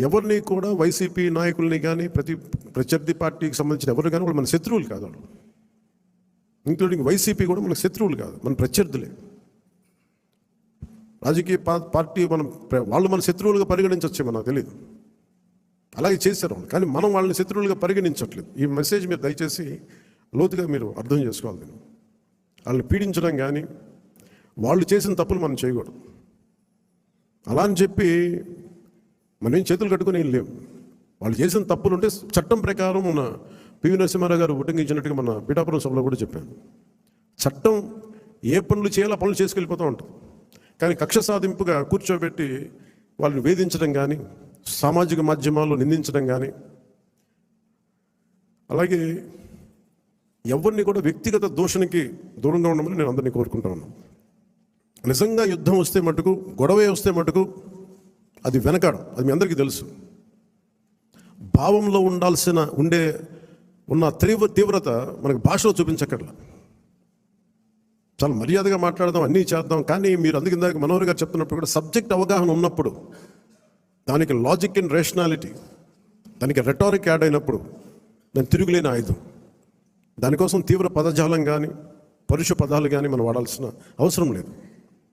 ఎవరిని కూడా వైసీపీ నాయకుల్ని కానీ ప్రతి ప్రత్యర్థి పార్టీకి సంబంధించిన ఎవరు కానీ వాళ్ళు మన శత్రువులు కాదు వాళ్ళు. ఇంక్లూడింగ్ వైసీపీ కూడా మన శత్రువులు కాదు మన ప్రత్యర్థులే. రాజకీయ పార్టీ మనం వాళ్ళు మన శత్రువులుగా పరిగణించవచ్చు నాకు తెలియదు అలాగే చేశారు వాళ్ళు కానీ మనం వాళ్ళని శత్రువులుగా పరిగణించట్లేదు. ఈ మెసేజ్ మీరు దయచేసి లోతుగా మీరు అర్థం చేసుకోవాలి నేను. వాళ్ళని పీడించడం కానీ వాళ్ళు చేసిన తప్పులు మనం చేయకూడదు. అలా అని చెప్పి మనం ఏం చేతులు కట్టుకుని ఏం లేవు. వాళ్ళు చేసిన తప్పులు ఉంటే చట్టం ప్రకారం మన పివి నరసింహారావు గారు ఉటంకించినట్టుగా మన పీఠాపురం సభలో కూడా చెప్పాను చట్టం ఏ పనులు చేయాలో పనులు చేసుకెళ్ళిపోతూ ఉంటుంది. కానీ కక్ష సాధింపుగా కూర్చోబెట్టి వాళ్ళని వేధించడం కానీ సామాజిక మాధ్యమాల్లో నిందించడం కానీ అలాగే ఎవరిని కూడా వ్యక్తిగత దూషణకి దూరంగా ఉండమని నేను అందరినీ కోరుకుంటా ఉన్నాను. నిజంగా యుద్ధం వస్తే మటుకు గొడవే వస్తే మటుకు అది వెనకాడం అది మీ అందరికీ తెలుసు. భావంలో ఉండాల్సిన ఉండే ఉన్న తీవ్ర తీవ్రత మనకు భాషలో చూపించక్కర్లా. చాలా మర్యాదగా మాట్లాడదాం అన్నీ చేద్దాం కానీ మీరు అందుకు ఇందాక మనోహర్ గారు చెప్తున్నప్పుడు కూడా సబ్జెక్ట్ అవగాహన ఉన్నప్పుడు దానికి లాజిక్ అండ్ రేషనాలిటీ దానికి రెటారిక్ యాడ్ అయినప్పుడు దాని తిరుగులేని ఆయుధం. దానికోసం తీవ్ర పదజాలం కానీ పరుష పదాలు కానీ మనం వాడాల్సిన అవసరం లేదు.